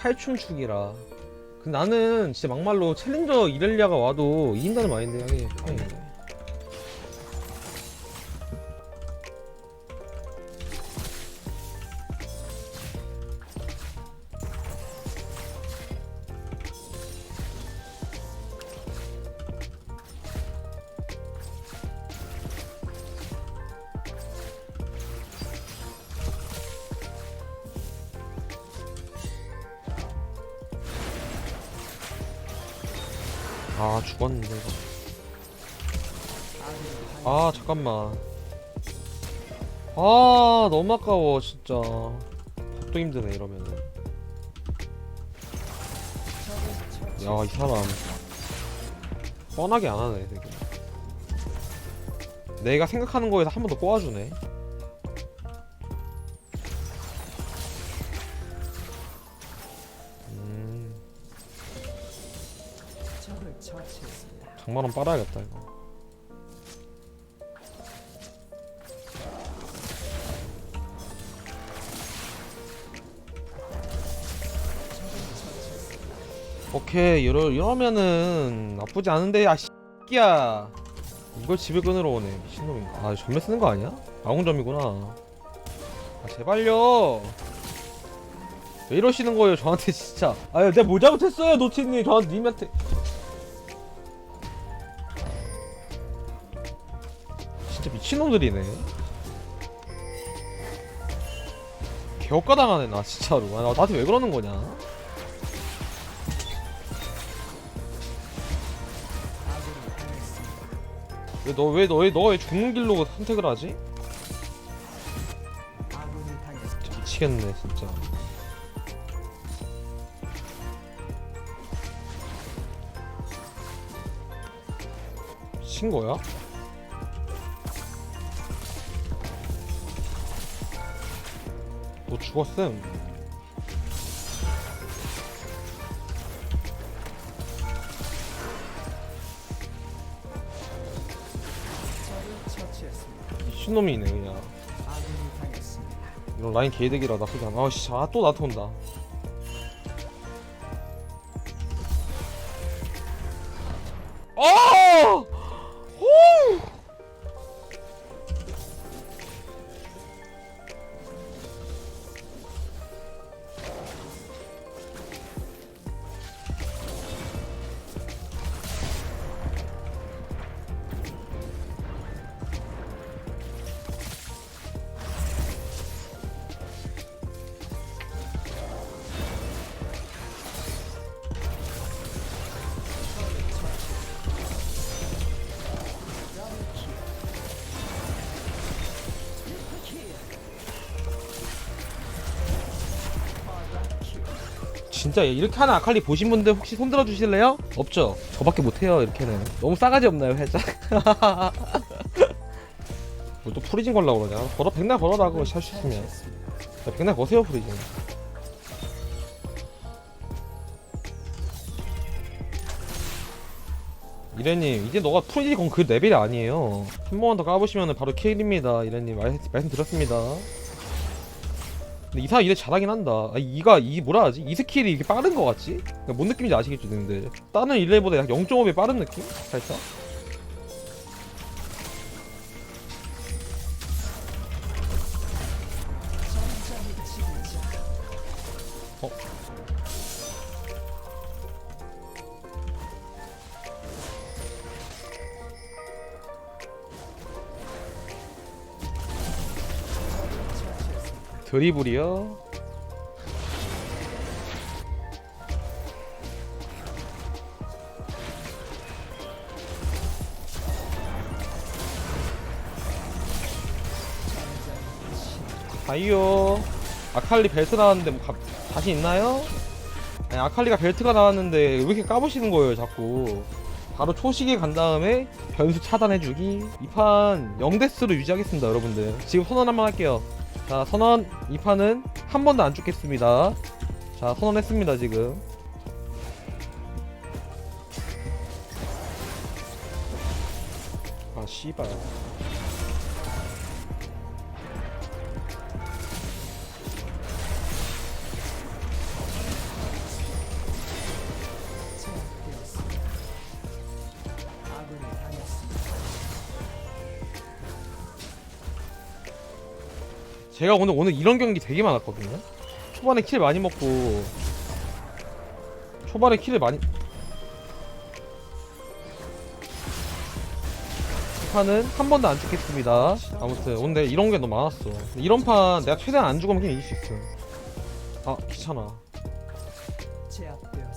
칼춤추기라. 근데 나는 진짜 막말로 챌린저 이렐리아가 와도 이긴다는 마인드 하게. 하 아 죽었는데 이거. 아 잠깐만. 아 너무 아까워 진짜. 또 힘드네 이러면은. 야 이 사람 뻔하게 안 하네 되게. 내가 생각하는 거에서 한 번 더 꼬아주네. 장만원 빨아야겠다 이거. 오케이 이러, 이러면은 나쁘지 않은데 아 씨끼야. 이걸 집에 끊으러 오네 미친놈인가. 아 전매 쓰는 거 아니야? 아웅점이구나. 아 제발요. 왜 이러시는 거예요 저한테 진짜. 아유 내가 뭐 잘못했어요 노치님. 저한테 님한테 진짜 미친놈들이네 개업가당하네 나 진짜로 아, 나, 나한테 왜 그러는 거냐 왜 너 왜 너왜 너왜 죽는 길로 선택을 하지? 진짜 미치겠네 진짜 미친 거야? 너 죽었음. 미친놈이네 그냥. 이런 라인 개이득이라 나쁘지 아씨 아또 나한테 온다. 어! 진짜 이렇게 하는 아칼리 보신 분들 혹시 손 들어 주실래요? 없죠? 저밖에 못해요 이렇게는. 너무 싸가지 없나요 살짝? 뭐또 프리징 걸라고 그러냐? 걸어 백날 걸어라 그거 샷 있으면. 야, 백날 거세요 프리징. 이래님 이제 너가 프리징 건그 레벨이 아니에요. 한 번만 더 까보시면 바로 케일입니다 이래님. 말, 말씀드렸습니다 근데 이사 이래 잘하긴 한다. 아, 이가 이 뭐라 하지? 이 스킬이 이렇게 빠른 거 같지? 그러니까 뭔 느낌인지 아시겠죠, 근데 다른 일레보다 약 0.5배 빠른 느낌? 살짝. 드리블이요? 아이요 아칼리 벨트 나왔는데 뭐 가, 다시 있나요? 아니, 아칼리가 벨트가 나왔는데 왜 이렇게 까부시는 거예요 자꾸? 바로 초식에 간 다음에 변수 차단해주기. 이 판 0데스로 유지하겠습니다 여러분들. 지금 선언 한번 할게요 자 선언 이 판은 한 번도 안 죽겠습니다. 자 선언했습니다 지금. 아 씨발 제가 오늘 오늘 이런 경기 되게 많았거든요. 초반에 킬 많이 먹고 초반에 킬을 많이 이 판은 한 번도 안 죽겠습니다. 아무튼 오늘 이런 게 너무 많았어. 이런 판 내가 최대한 안 죽으면 그냥 이길 수 있어. 아 귀찮아. 제압되었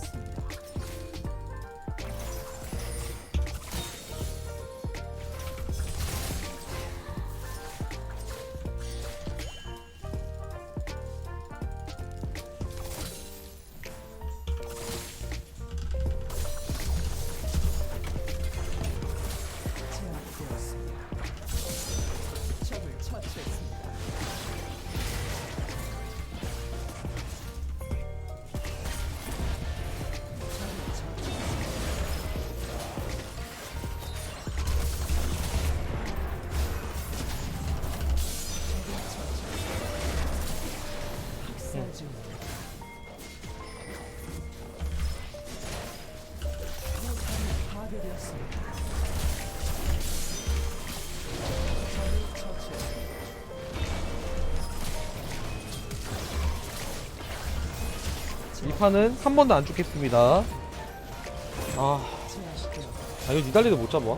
판은 한 번도 안 죽겠습니다. 아. 아 이거 니달리도 못 잡아.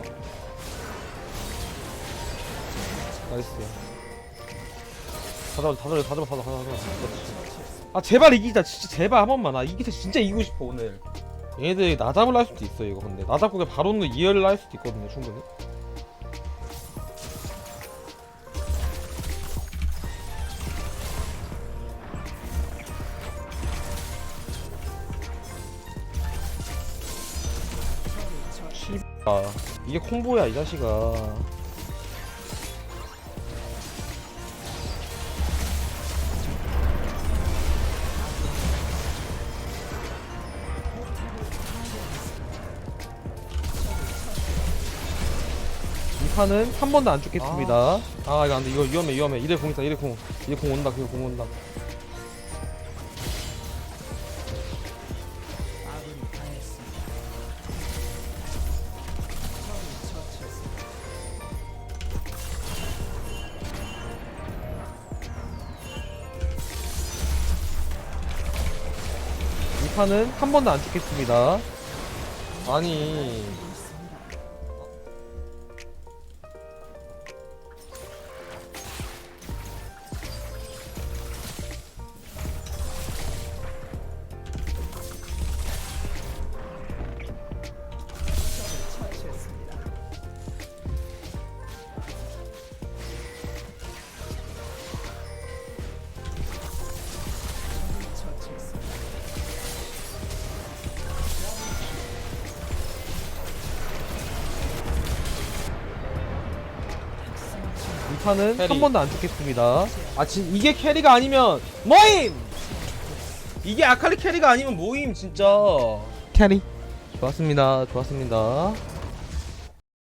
나이스. 다 잡아, 다 잡아, 다 잡아, 다 잡아, 다 잡아. 아 제발 이기자, 진짜 제발 한 번만. 아 이기자, 진짜 이기고 싶어 오늘. 얘네들이 나 잡으려 할 수도 있어 이거 근데 나 잡고 그냥 바로는 이해를 할 수도 있거든요 충분히. 아 이게 콤보야 이 자식아. 이 판은 한 번도 안 죽겠습니다. 아, 이거 안 돼 이거 위험해 위험해. 이래 공 있다 이래 공 이래 공 온다 그래 공 온다. 이 판은 한 번도 안 죽겠습니다. 아니 이 판은 캐리. 한 번도 안 죽겠습니다. 아, 진 이게 캐리가 아니면 모임. 이게 아칼리 캐리가 아니면 모임 진짜. 캐리. 좋았습니다. 좋았습니다.